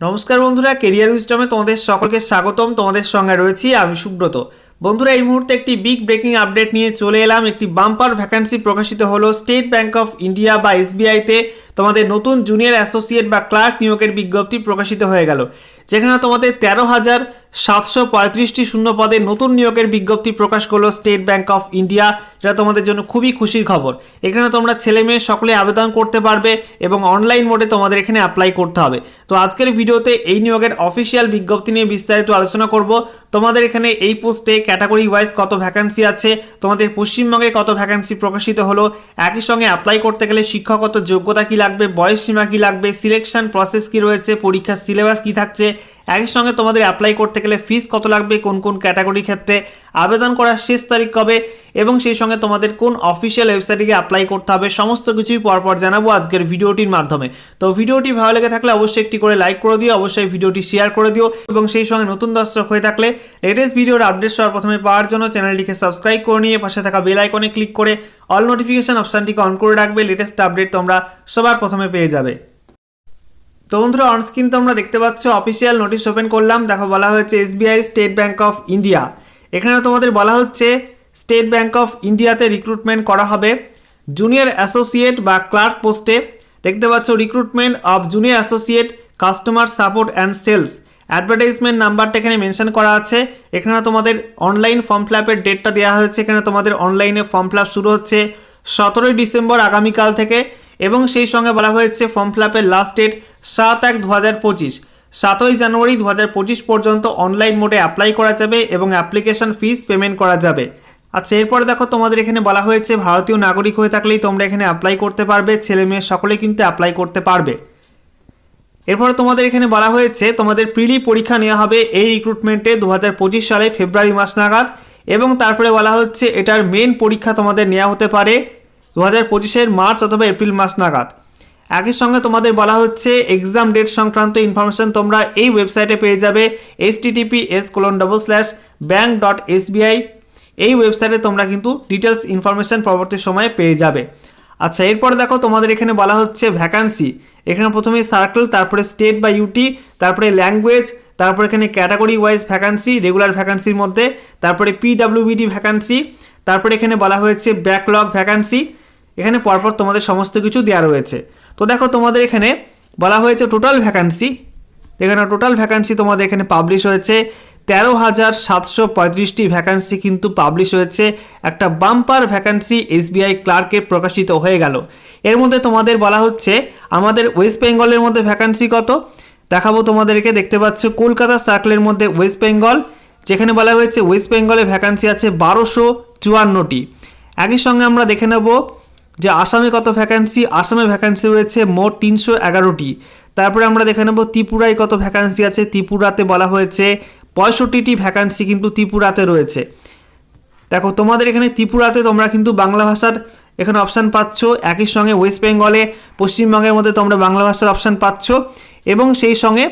নমস্কার বন্ধুরা কেরিয়ার উইস্টমে তোমাদের সকলকে স্বাগতম। তোমাদের সঙ্গে রয়েছি আমি সুব্রত। বন্ধুরা, এই মুহূর্তে একটি বিগ ব্রেকিং আপডেট নিয়ে চলে এলাম। একটি বাম্পার ভ্যাকান্সি প্রকাশিত হলো স্টেট ব্যাংক অফ ইন্ডিয়া বা এসবিআইতে তোমাদের নতুন জুনিয়র অ্যাসোসিয়েট বা ক্লার্ক নিয়োগের বিজ্ঞপ্তি প্রকাশিত হয়ে গেল। যেখানে তোমাদের তেরো হাজার সাতশো পঁয়ত্রিশটি শূন্য পদে নতুন নিয়োগের বিজ্ঞপ্তি প্রকাশ করল স্টেট ব্যাংক অফ ইন্ডিয়া। যেটা তোমাদের জন্য খুবই খুশির খবর। এখানে তোমরা ছেলে মেয়ে সকলে আবেদন করতে পারবে এবং অনলাইন মোডে তোমাদের এখানে অ্যাপ্লাই করতে হবে। তো আজকের ভিডিওতে এই নিয়োগের অফিসিয়াল বিজ্ঞপ্তি নিয়ে বিস্তারিত আলোচনা করব। তোমাদের এখানে এই পোস্টে ক্যাটাগরি ওয়াইজ কত ভ্যাকান্সি আছে, তোমাদের পশ্চিমবঙ্গে কত ভ্যাকান্সি প্রকাশিত হলো, একই সঙ্গে অ্যাপ্লাই করতে গেলে শিক্ষাগত যোগ্যতা কি লাগবে, বয়স সীমা কি লাগবে সিলেকশন প্রসেস কি রয়েছে, পরীক্ষার সিলেবাস কি থাকছে একই সঙ্গে তোমাদের অ্যাপ্লাই করতে গেলে ফিস কত লাগবে, কোন কোন ক্যাটাগরি ক্ষেত্রে, আবেদন করার শেষ তারিখ কবে, এবং সেই সঙ্গে তোমাদের কোন অফিসিয়াল ওয়েবসাইটে গিয়ে অ্যাপ্লাই করতে হবে, সমস্ত কিছুই পরপর জানাব আজকের ভিডিওটির মাধ্যমে। তো ভিডিওটি ভালো লেগে থাকলে অবশ্যই একটি করে লাইক করে দিও, অবশ্যই ভিডিওটি শেয়ার করে দিও, এবং সেই সঙ্গে নতুন দর্শক হয়ে থাকলে লেটেস্ট ভিডিওর আপডেট সবার প্রথমে পাওয়ার জন্য চ্যানেলটিকে সাবস্ক্রাইব করে নিয়ে পাশে থাকা বেল আইকনে ক্লিক করে অল নোটিফিকেশন অপশানটিকে অন করে রাখবে লেটেস্ট আপডেট তোমরা সবার প্রথমে পেয়ে যাবে। তো বন্ধুরা অনস্ক্রিন তোমরা দেখতে পাচ্ছ অফিসিয়াল নোটিশ ওপেন করলাম। দেখো, বলা হয়েছে SBI State Bank of India এখানে তোমাদের বলা হচ্ছে স্টেট ব্যাঙ্ক অফ ইন্ডিয়াতে রিক্রুটমেন্ট করা হবে। জুনিয়র অ্যাসোসিয়েট বা ক্লার্ক পোস্টে দেখতে পাচ্ছ recruitment of junior associate customer support and sales advertisement নাম্বারটা এখানে মেনশন করা আছে। এখানে তোমাদের অনলাইন ফর্ম ফিলাপের ডেটটা দেওয়া হয়েছে। এখানে তোমাদের অনলাইনে ফর্ম ফিলাপ শুরু হচ্ছে সতেরোই ডিসেম্বর আগামীকাল থেকে। এবং সেই সঙ্গে বলা হয়েছে ফর্ম ফিলাপের লাস্ট ডেট সাত এক দু হাজার পঁচিশ। সাতই জানুয়ারি দু হাজার পঁচিশ পর্যন্ত অনলাইন মোডে অ্যাপ্লাই করা যাবে এবং অ্যাপ্লিকেশন ফিস পেমেন্ট করা যাবে। আচ্ছা এরপরে দেখো তোমাদের এখানে বলা হয়েছে ভারতীয় নাগরিক হয়ে থাকলেই তোমরা এখানে অ্যাপ্লাই করতে পারবে, ছেলে মেয়ে সকলে কিন্তু অ্যাপ্লাই করতে পারবে। এরপরে তোমাদের এখানে বলা হয়েছে, তোমাদের প্রিলি পরীক্ষা নেওয়া হবে এই রিক্রুটমেন্টে দু হাজার পঁচিশ সালে, ফেব্রুয়ারি মাস নাগাদ। এবং তারপরে বলা হচ্ছে এটার মেন পরীক্ষা তোমাদের নেওয়া হতে পারে দু হাজার পঁচিশের মার্চ অথবা এপ্রিল মাস নাগাদ। একই সঙ্গে তোমাদের বলা হচ্ছে এক্সাম ডেট সংক্রান্ত ইনফরমেশন তোমরা এই ওয়েবসাইটে পেয়ে যাবে H TTP S colon double slash bank dot SBI এই ওয়েবসাইটে তোমরা কিন্তু ডিটেলস ইনফরমেশন পরবর্তী সময়ে পেয়ে যাবে। আচ্ছা এরপরে দেখো তোমাদের এখানে বলা হচ্ছে ভ্যাকান্সি এখানে প্রথমে সার্কেল তারপরে স্টেট বা ইউটি তারপরে ল্যাঙ্গুয়েজ তারপরে এখানে ক্যাটাগরি ওয়াইজ ভ্যাকান্সি রেগুলার ভ্যাকান্সির মধ্যে, তারপরে পিডাব্লিউবিডি ভ্যাকান্সি তারপরে এখানে বলা হয়েছে ব্যাকলগ ভ্যাকান্সি এখানে পরপর তোমাদের সমস্ত কিছু দেওয়া রয়েছে। তো দেখো তোমাদের এখানে বলা হয়েছে টোটাল ভ্যাকান্সি এখানে টোটাল ভ্যাকান্সি তোমাদের এখানে পাবলিশ হয়েছে। তেরো হাজার সাতশো পঁয়ত্রিশটি ভ্যাকান্সি কিন্তু পাবলিশ হয়েছে। একটা বাম্পার ভ্যাকান্সি এসবিআই ক্লার্কে প্রকাশিত হয়ে গেল। এর মধ্যে তোমাদের বলা হচ্ছে, আমাদের ওয়েস্ট বেঙ্গলের মধ্যে ভ্যাকান্সি কত? দেখাবো তোমাদেরকে, দেখতে পাচ্ছ কলকাতা সার্কেলের মধ্যে ওয়েস্ট বেঙ্গল যেখানে বলা হয়েছে ওয়েস্ট বেঙ্গলে ভ্যাকান্সি আছে বারোশো চুয়ান্নটি। একই সঙ্গে আমরা দেখে নেব যে আসামে কত ভ্যাকান্সি আসামে ভ্যাকান্সি রয়েছে মোট তিনশো এগারোটি। তারপরে আমরা দেখে নেব ত্রিপুরায় কত ভ্যাকান্সি আছে। ত্রিপুরাতে বলা হয়েছে পঁয়ষট্টিটি ভ্যাকান্সি কিন্তু ত্রিপুরাতে রয়েছে। দেখো, তোমাদের এখানে ত্রিপুরাতে তোমরা কিন্তু বাংলা ভাষার এখানে অপশান পাচ্ছ। একই সঙ্গে ওয়েস্ট বেঙ্গলে পশ্চিমবঙ্গের মধ্যে তোমরা বাংলা ভাষার অপশান পাচ্ছ। এবং সেই সঙ্গে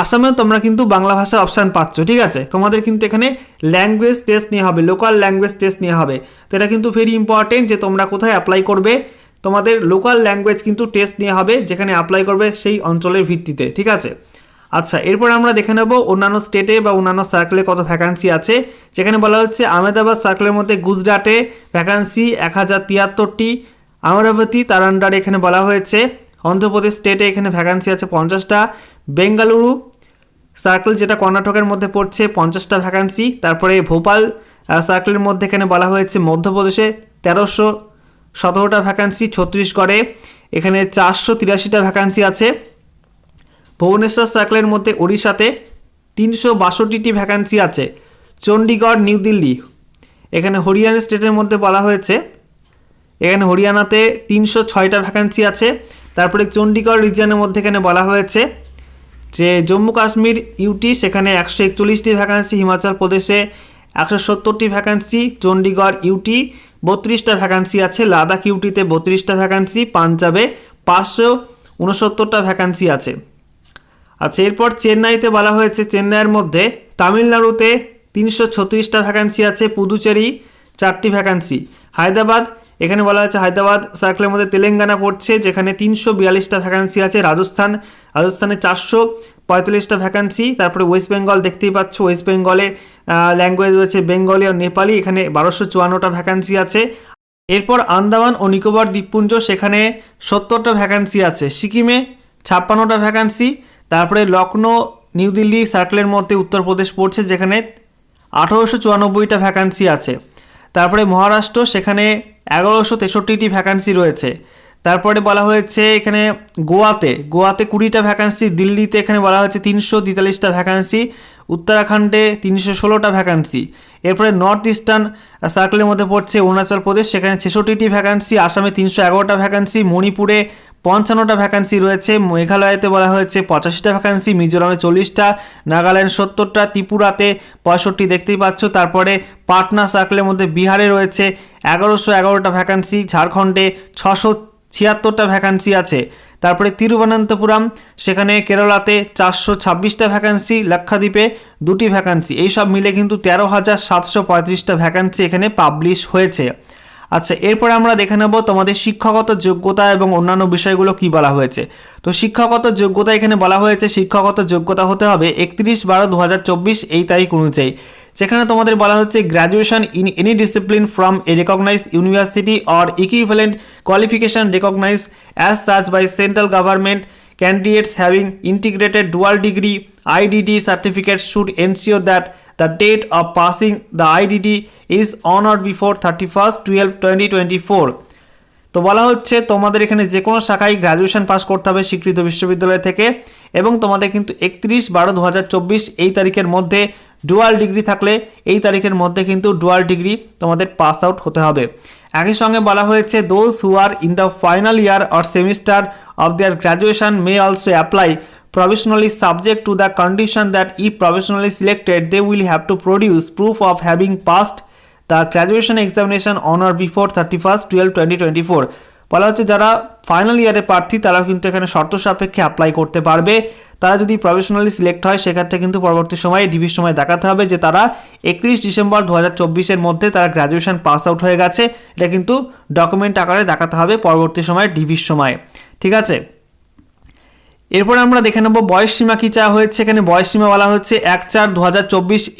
আসামেও তোমরা কিন্তু বাংলা ভাষার অপশান পাচ্ছ, ঠিক আছে? তোমাদের কিন্তু এখানে ল্যাঙ্গুয়েজ টেস্ট নেওয়া হবে লোকাল ল্যাঙ্গুয়েজ টেস্ট নেওয়া হবে। তো এটা কিন্তু ভেরি ইম্পর্টেন্ট যে তোমরা কোথায় অ্যাপ্লাই করবে। তোমাদের লোকাল ল্যাঙ্গুয়েজ কিন্তু টেস্ট নেওয়া হবে, যেখানে অ্যাপ্লাই করবে সেই অঞ্চলের ভিত্তিতে, ঠিক আছে? আচ্ছা এরপর আমরা দেখে নেব অন্যান্য স্টেটে বা অন্যান্য সার্কেলে কত ভ্যাকান্সি আছে। যেখানে বলা হচ্ছে আহমেদাবাদ সার্কেলের মধ্যে গুজরাটে ভ্যাকান্সি এক হাজার তিয়াত্তরটি, আমরাবতী তার আন্ডারে এখানে বলা হয়েছে। অন্ধ্রপ্রদেশ স্টেটে এখানে ভ্যাকান্সি আছে পঞ্চাশটা। বেঙ্গালুরু সার্কেল যেটা কর্ণাটকের মধ্যে পড়ছে পঞ্চাশটা ভ্যাকান্সি তারপরে ভোপাল সার্কেলের মধ্যে এখানে বলা হয়েছে মধ্যপ্রদেশে তেরোশো সতেরোটা ভ্যাকান্সি ছত্রিশগড়ে। এখানে চারশো তিরাশিটা ভ্যাকান্সি আছে। ভুবনেশ্বর সার্কেলের মধ্যে ওড়িশাতে তিনশো বাষট্টিটি ভ্যাকান্সি আছে। চণ্ডীগড়, নিউ দিল্লি। এখানে হরিয়ানা স্টেটের মধ্যে বলা হয়েছে। এখানে হরিয়ানাতে তিনশো ছয়টা ভ্যাকান্সি আছে। তারপরে চণ্ডীগড় রিজিয়নের মধ্যে এখানে বলা হয়েছে যে জম্মু কাশ্মীর ইউটি সেখানে একশো একচল্লিশটি ভ্যাকান্সি হিমাচল প্রদেশে একশো সত্তরটি ভ্যাকান্সি চণ্ডীগড় ইউটি বত্রিশটা ভ্যাকান্সি আছে, লাদাখ ইউটিতে বত্রিশটা ভ্যাকান্সি পাঞ্জাবে পাঁচশো উনসত্তরটা ভ্যাকান্সি আছে। আচ্ছা এরপর চেন্নাইতে বলা হয়েছে চেন্নাইয়ের মধ্যে তামিলনাড়ুতে তিনশো ছত্রিশটা ভ্যাকান্সি আছে, পুদুচেরি চারটি ভ্যাকান্সি হায়দ্রাবাদ এখানে বলা হয়েছে, হায়দ্রাবাদ সার্কেলের মধ্যে তেলেঙ্গানা পড়ছে, যেখানে তিনশো বিয়াল্লিশটা ভ্যাকান্সি আছে, রাজস্থান, রাজস্থানে চারশো পঁয়তাল্লিশটা ভ্যাকান্সি তারপরে ওয়েস্ট বেঙ্গল দেখতেই পাচ্ছ ওয়েস্ট বেঙ্গলে ল্যাঙ্গুয়েজ রয়েছে বেঙ্গলি ও নেপালি এখানে বারোশো চুয়ান্নটা ভ্যাকান্সি আছে। এরপর আন্দামান ও নিকোবর দ্বীপপুঞ্জ, সেখানে সত্তরটা ভ্যাকান্সি আছে। সিকিমে ছাপ্পান্নটা ভ্যাকান্সি তারপরে লখনৌ নিউ দিল্লি সার্কেলের মধ্যে উত্তরপ্রদেশ পড়ছে, যেখানে আঠারোশো চুরানব্বইটা ভ্যাকান্সি আছে। তারপরে মহারাষ্ট্র, সেখানে এগারোশো তেষট্টিটি ভ্যাকান্সি রয়েছে। তারপরে বলা হয়েছে এখানে গোয়াতে গোয়াতে কুড়িটা ভ্যাকান্সি দিল্লিতে এখানে বলা হয়েছে তিনশো তেতাল্লিশটা ভ্যাকান্সি উত্তরাখণ্ডে তিনশো ষোলোটা ভ্যাকান্সি এরপরে নর্থ ইস্টার্ন সার্কেলের মধ্যে পড়ছে অরুণাচল প্রদেশ, সেখানে ছেষট্টিটি ভ্যাকান্সি আসামে তিনশো এগারোটা ভ্যাকান্সি মণিপুরে পঞ্চান্নটা ভ্যাকান্সি রয়েছে। মেঘালয়তে বলা হয়েছে পঁচাশিটা ভ্যাকান্সি মিজোরামে চল্লিশটা, নাগাল্যান্ড সত্তরটা, ত্রিপুরাতে পঁয়ষট্টি দেখতেই পাচ্ছ। তারপরে পাটনা সার্কেলের মধ্যে বিহারে রয়েছে এগারোশো এগারোটা ভ্যাকান্সি ঝাড়খণ্ডে ছশো ছিয়াত্তরটা ভ্যাকান্সি আছে। তারপরে তিরুবনন্তপুরম, সেখানে কেরালাতে চারশো ছাব্বিশটা ভ্যাকান্সি লাক্ষাদ্বীপে দুটি ভ্যাকান্সি এইসব মিলে কিন্তু তেরো হাজার সাতশো পঁয়ত্রিশটা ভ্যাকান্সি এখানে পাবলিশ হয়েছে। আচ্ছা এরপর আমরা দেখে নেব তোমাদের শিক্ষাগত যোগ্যতা এবং অন্যান্য বিষয়গুলো কি বলা হয়েছে। তো শিক্ষাগত যোগ্যতা এখানে বলা হয়েছে, শিক্ষাগত যোগ্যতা হতে হবে একত্রিশ বারো দু এই তারিখ অনুযায়ী। যেখানে তোমাদের বলা হচ্ছে graduation in any discipline from a recognise university or equivalent qualification recognise as such by central government candidates having integrated dual degree IDD certificate should ensure that the date of passing the IDD is on or before 31st 12 2024 তো বলা হচ্ছে তোমাদের এখানে যে কোনো শাখায় graduation pass করতে হবে স্বীকৃত বিশ্ববিদ্যালয় থেকে এবং তোমাদের কিন্তু একত্রিশ বারো দু এই তারিখের মধ্যে ডুয়াল ডিগ্রি থাকলে এই তারিখের মধ্যে কিন্তু ডুয়াল ডিগ্রি তোমাদের পাস আউট হতে হবে। একই সঙ্গে বলা হয়েছে those who are in the final year or semester of their graduation may also apply provisionally subject to the condition that if provisionally selected, they will have to produce proof of having passed the graduation examination on or before 31st 12 2024 বলা হচ্ছে যারা final ইয়ারে প্রার্থী তারা কিন্তু এখানে শর্ত সাপেক্ষে অ্যাপ্লাই করতে পারবে। তারা যদি প্রফেশনালি সিলেক্ট হয়, সেক্ষেত্রে কিন্তু পরবর্তী সময়ে ডিভির সময় দেখাতে হবে যে তারা একত্রিশ ডিসেম্বর দু হাজার মধ্যে তারা গ্র্যাজুয়েশন পাস আউট হয়ে গেছে। এটা কিন্তু ডকুমেন্ট আকারে দেখাতে হবে পরবর্তী সময়ে ডিভির সময়। ঠিক আছে? এরপর আমরা দেখে নেব বয়স সীমা কী চাওয়া হয়েছে। এখানে বয়স সীমা বলা হচ্ছে এক চার দু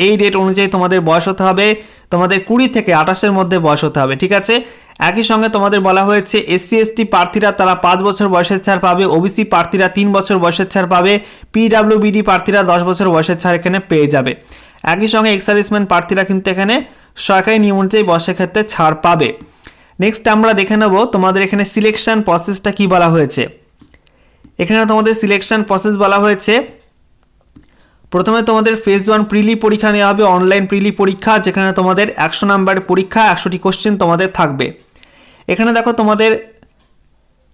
এই ডেট অনুযায়ী তোমাদের বয়স হতে হবে। তোমাদের কুড়ি থেকে আঠাশের মধ্যে বয়স হতে হবে, ঠিক আছে? একই সঙ্গে তোমাদের বলা হয়েছে এসসি এসটি প্রার্থীরা তারা পাঁচ বছর বয়সের ছাড় পাবে ওবিসি প্রার্থীরা তিন বছর বয়সের ছাড় পাবে পিডাব্লিউবিডি প্রার্থীরা দশ বছর বয়সের ছাড় এখানে পেয়ে যাবে। একই সঙ্গে এক্সার্ভিসম্যান প্রার্থীরা কিন্তু এখানে সরকারি নিয়ম অনুযায়ী বয়সের ক্ষেত্রে ছাড় পাবে। নেক্সট আমরা দেখে নেব তোমাদের এখানে সিলেকশন প্রসেসটা কি বলা হয়েছে। এখানে তোমাদের সিলেকশন প্রসেস বলা হয়েছে। প্রথমে তোমাদের ফেজ ওয়ান প্রিলি পরীক্ষা নেওয়া হবে অনলাইন প্রিলি পরীক্ষা, যেখানে তোমাদের একশো নাম্বার পরীক্ষা, একশোটি কোশ্চেন তোমাদের থাকবে। এখানে দেখো তোমাদের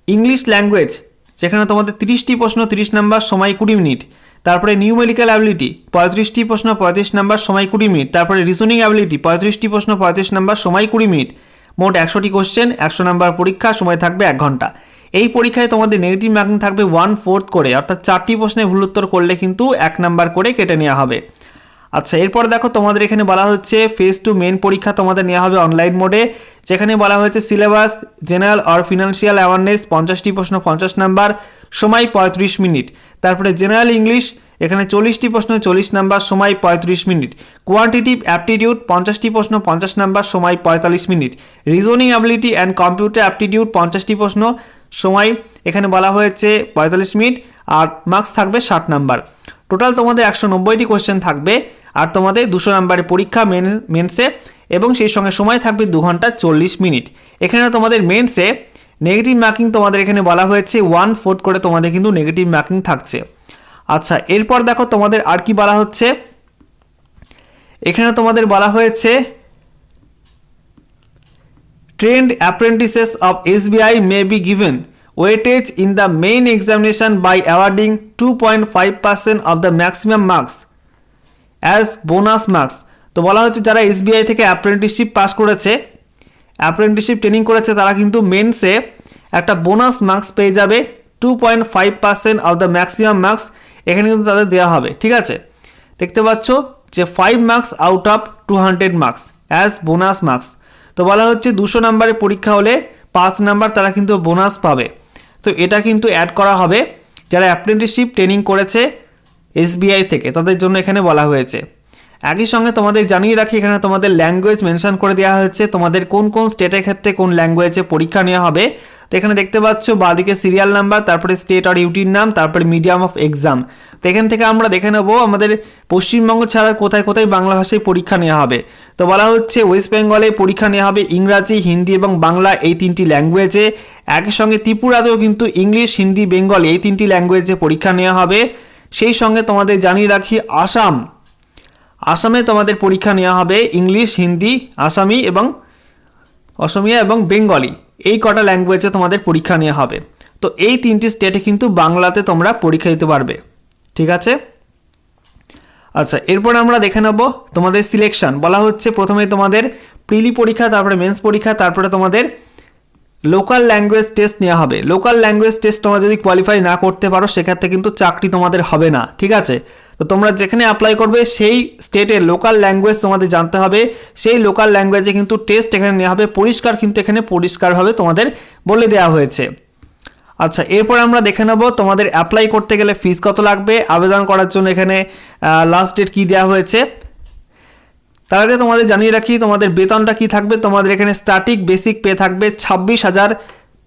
ইংলিশ ল্যাঙ্গুয়েজ যেখানে তোমাদের তিরিশটি প্রশ্ন, তিরিশ নাম্বার সময় কুড়ি মিনিট। তারপরে নিউমেরিক্যাল অ্যাবিলিটি পঁয়ত্রিশটি প্রশ্ন, পঁয়ত্রিশ নাম্বার সময় কুড়ি মিনিট। তারপরে রিজনিং অ্যাবিলিটি পঁয়ত্রিশটি প্রশ্ন, পঁয়ত্রিশ নাম্বার সময় কুড়ি মিনিট। মোট একশোটি কোশ্চেন একশো নাম্বার পরীক্ষা, সময় থাকবে এক ঘণ্টা। এই পরীক্ষায় তোমাদের নেগেটিভ মার্কিং থাকবে ওয়ান ফোর্থ করে, অর্থাৎ চারটি প্রশ্নে ভুল উত্তর করলে কিন্তু এক নাম্বার করে কেটে নেওয়া হবে। আচ্ছা এরপর দেখো তোমাদের এখানে বলা হচ্ছে ফেস টু মেন পরীক্ষা তোমাদের নেওয়া হবে অনলাইন মোডে যেখানে বলা হয়েছে syllabus general or financial awareness পঞ্চাশটি প্রশ্ন, পঞ্চাশ নাম্বার সময় পঁয়ত্রিশ মিনিট। তারপরে জেনারেল ইংলিশ এখানে চল্লিশটি প্রশ্ন, চল্লিশ নাম্বার সময় পঁয়ত্রিশ মিনিট। কোয়ান্টিটিভ অ্যাপটিটিউড পঞ্চাশটি প্রশ্ন, পঞ্চাশ নাম্বার সময় পঁয়তাল্লিশ minute. Reasoning ability and computer aptitude পঞ্চাশটি প্রশ্ন সময় এখানে বলা হয়েছে পঁয়তাল্লিশ মিনিট আর মার্কস থাকবে ষাট নাম্বার। টোটাল তোমাদের একশো নব্বইটি কোয়েশ্চেন থাকবে আর তোমাদের দুশো নাম্বারের পরীক্ষা মেন মেন্সে এবং সেই সঙ্গে সময় থাকবে দু ঘণ্টা চল্লিশ মিনিট। এখানে তোমাদের মেন্সে নেগেটিভ মার্কিং তোমাদের এখানে বলা হয়েছে ওয়ান ফোর্থ করে তোমাদের কিন্তু নেগেটিভ মার্কিং থাকছে। আচ্ছা এরপর দেখো তোমাদের আর কি বলা হচ্ছে। এখানে তোমাদের বলা হয়েছে trained apprentices of SBI may be given weightage in the main examination by awarding 2.5% of the maximum marks as bonus marks. তো বলা হচ্ছে যারা এসবিআই থেকে অ্যাপ্রেন্টিসশিপ পাস করেছে অ্যাপ্রেন্টিসশিপ ট্রেনিং করেছে, তারা কিন্তু মেন্সে একটা বোনাস মার্কস পেয়ে যাবে two point five percent of the maximum marks এখানে কিন্তু তাদের দেওয়া হবে। ঠিক আছে? দেখতে পাচ্ছ যে five marks out of two hundred marks as bonus marks তো বলা হচ্ছে দুশো নাম্বারের পরীক্ষা হলে পাঁচ নাম্বার তারা কিন্তু বোনাস পাবে। তো এটা কিন্তু অ্যাড করা হবে। যারা অ্যাপ্রেন্টিসশিপ ট্রেনিং করেছে এসবিআই থেকে, তাদের জন্য এখানে বলা হয়েছে। একই সঙ্গে তোমাদের জানিয়ে রাখি, এখানে তোমাদের ল্যাঙ্গুয়েজ মেনশন করে দেওয়া হয়েছে। তোমাদের কোন কোন স্টেটের ক্ষেত্রে কোন ল্যাঙ্গুয়েজে পরীক্ষা নেওয়া হবে। তো এখানে দেখতে পাচ্ছ বাদিকে সিরিয়াল নাম্বার তারপরে স্টেট আর ইউটির নাম, তারপরে মিডিয়াম অফ এক্সাম তো এখান থেকে আমরা দেখে নেব আমাদের পশ্চিমবঙ্গ ছাড়া কোথায় কোথায় বাংলা ভাষায় পরীক্ষা নেওয়া হবে। তো বলা হচ্ছে ওয়েস্ট বেঙ্গলে পরীক্ষা নেওয়া হবে ইংরাজি, হিন্দি এবং বাংলা এই তিনটি ল্যাঙ্গুয়েজে একই সঙ্গে ত্রিপুরাতেও কিন্তু ইংলিশ, হিন্দি, বেঙ্গল এই তিনটি ল্যাঙ্গুয়েজে পরীক্ষা নেওয়া হবে। সেই সঙ্গে তোমাদের জানিয়ে রাখি আসাম। আসামে তোমাদের পরীক্ষা নেওয়া হবে ইংলিশ, হিন্দি, আসামি এবং অসমিয়া এবং বেঙ্গলি। এই কটা ল্যাঙ্গুয়েজে তোমাদের পরীক্ষা নেওয়া হবে। তো এই তিনটি স্টেটে কিন্তু বাংলাতে তোমরা পরীক্ষা দিতে পারবে। ঠিক আছে? আচ্ছা এরপর আমরা দেখে নেব তোমাদের সিলেকশন বলা হচ্ছে প্রথমে তোমাদের প্রিলি পরীক্ষা, তারপরে মেন্স পরীক্ষা, তারপরে তোমাদের লোকাল ল্যাঙ্গুয়েজ টেস্ট নেওয়া হবে। লোকাল ল্যাঙ্গুয়েজ টেস্ট তোমরা যদি কোয়ালিফাই না করতে পারো, সেক্ষেত্রে কিন্তু চাকরি তোমাদের হবে না। ঠিক আছে? তো তোমরা যেখানে অ্যাপ্লাই করবে সেই স্টেটের লোকাল ল্যাঙ্গুয়েজ তোমাদের জানতে হবে। সেই লোকাল ল্যাঙ্গুয়েজে কিন্তু টেস্ট এখানে নেওয়া হবে, পরিষ্কার কিন্তু এখানে পরিষ্কারভাবে তোমাদের বলে দেওয়া হয়েছে। আচ্ছা এরপর আমরা দেখে নেব তোমাদের অ্যাপ্লাই করতে গেলে ফিস কত লাগবে, আবেদন করার জন্য এখানে লাস্ট ডেট কী দেওয়া হয়েছে। তার আগে তোমাদের জানিয়ে রাখি, তোমাদের বেতনটা কি থাকবে? তোমাদের এখানে স্ট্যাটিক বেসিক পে থাকবে ছাব্বিশ হাজার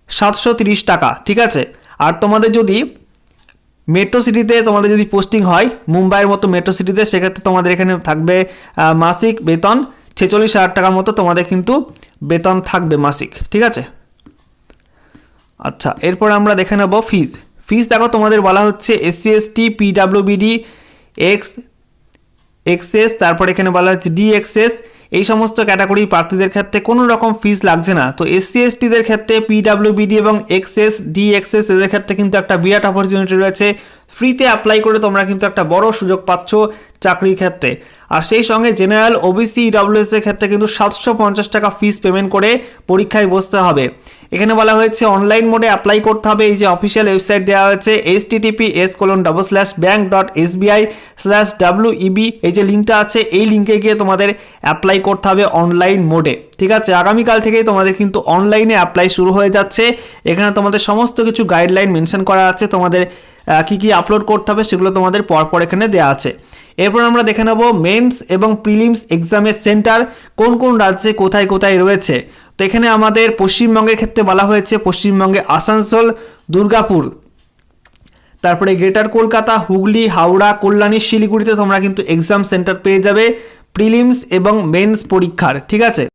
সাতশো তিরিশ টাকা, ঠিক আছে? আর তোমাদের যদি মেট্রো সিটিতে তোমাদের যদি পোস্টিং হয় মুম্বাইয়ের মতো মেট্রো সিটিতে সেক্ষেত্রে তোমাদের এখানে থাকবে মাসিক বেতন ছেচল্লিশ হাজার টাকার মতো তোমাদের কিন্তু বেতন থাকবে মাসিক, ঠিক আছে? আচ্ছা এরপর আমরা দেখে নেব ফিজ ফিজ দেখো, তোমাদের বলা হচ্ছে এসসি এসটি পিডাব্লিউবিডি এক্স এক্সেস তারপর এখানে বলা হচ্ছে ডিএক্সএস এই সমস্ত ক্যাটাগরি প্রার্থীদের ক্ষেত্রে কোনো রকম ফিস লাগছে না। তো এসসি এসটিদের ক্ষেত্রে পিডাব্লিউবিডি এবং এক্সএস ডিএক্সএস এদের ক্ষেত্রে কিন্তু একটা বিরাট অপরচুনিটি রয়েছে। ফ্রিতে অ্যাপ্লাই করে তোমরা কিন্তু একটা বড় সুযোগ পাচ্ছ চাকরির ক্ষেত্রে। আর সেই সঙ্গে জেনারেল ওবিসি ডাব্লিউএস এর ক্ষেত্রে কিন্তু সাতশো পঞ্চাশ টাকা ফিস পেমেন্ট করে পরীক্ষায় বসতে হবে। এখানে বলা হয়েছে অনলাইন মোডে অ্যাপ্লাই করতে হবে। এই যে অফিসিয়াল ওয়েবসাইট দেওয়া হয়েছে H TTP S colon double slash bank dot S SBI slash W E B এই যে লিঙ্কটা আছে, এই লিঙ্কে গিয়ে তোমাদের অ্যাপ্লাই করতে হবে অনলাইন মোডে ঠিক আছে? আগামীকাল থেকেই তোমাদের কিন্তু অনলাইনে অ্যাপ্লাই শুরু হয়ে যাচ্ছে। এখানে তোমাদের সমস্ত কিছু গাইডলাইন মেনশন করা আছে। তোমাদের কি কি আপলোড করতে হবে সেগুলো তোমাদের পরপর এখানে দেওয়া আছে। এরপর আমরা দেখে নেব মেন্স এবং প্রিলিমস এক্সামের সেন্টার কোন কোন রাজ্যে কোথায় কোথায় রয়েছে। তো এখানে আমাদের পশ্চিমবঙ্গের ক্ষেত্রে বলা হয়েছে পশ্চিমবঙ্গে আসানসোল, দুর্গাপুর, তারপরে গ্রেটার কলকাতা, হুগলি, হাওড়া, কল্যাণী, শিলিগুড়িতে তোমরা কিন্তু এক্সাম সেন্টার পেয়ে যাবে। প্রিলিমস এবং মেন্স পরীক্ষার, ঠিক আছে?